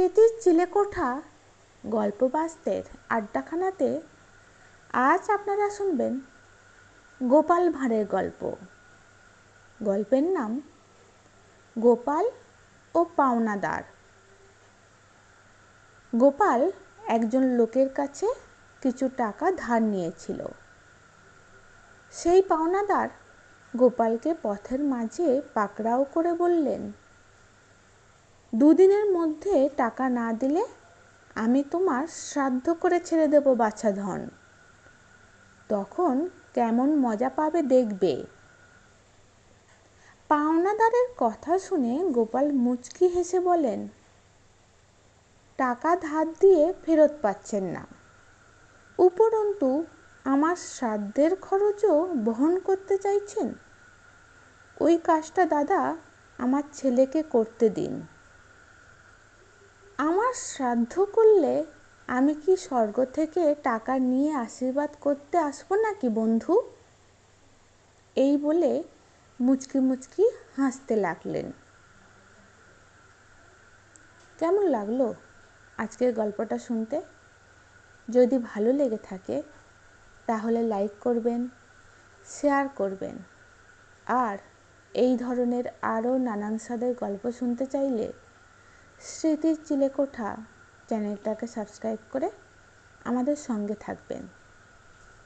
স্মৃতির চিলেকোঠা, গল্প বাস্তের আড্ডাখানাতে আজ আপনারা শুনবেন গোপাল ভাঁড়ের গল্প। গল্পের নাম, গোপাল ও পাওনাদার। গোপাল একজন লোকের কাছে কিছু টাকা ধার নিয়েছিল। সেই পাওনাদার গোপালকে পথের মাঝে পাকড়াও করে বললেন দুদিনের মধ্যে টাকা না দিলে আমি তোমার শ্রাদ্ধ করে ছেড়ে দেব, বাছা ধন। তখন কেমন মজা পাবে দেখবে। পাওনাদারের কথা শুনে গোপাল মুচকি হেসে বলেন, টাকা ধার দিয়ে ফেরত পাচ্ছেন না। উপরন্তু, আমার শ্রাদ্ধের খরচও বহন করতে চাইছেন। ওই কাজটা দাদা আমার ছেলেকে করতে দিন। শ্রাদ্ধ করলে আমি কি স্বর্গ থেকে টাকা নিয়ে আশীর্বাদ করতে আসব নাকি বন্ধু? এই বলে মুচকি মুচকি হাসতে লাগলেন। কেমন লাগল আজকের গল্পটা শুনতে? যদি ভালো লেগে থাকে, তাহলে লাইক করবেন শেয়ার করবেন। আর এই ধরনের আরও নানান স্বাদের গল্প শুনতে চাইলে স্মৃতির চিলেকোঠা চ্যানেলটাকে সাবস্ক্রাইব করে আমাদের সঙ্গে থাকবেন।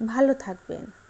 ভালো থাকবেন।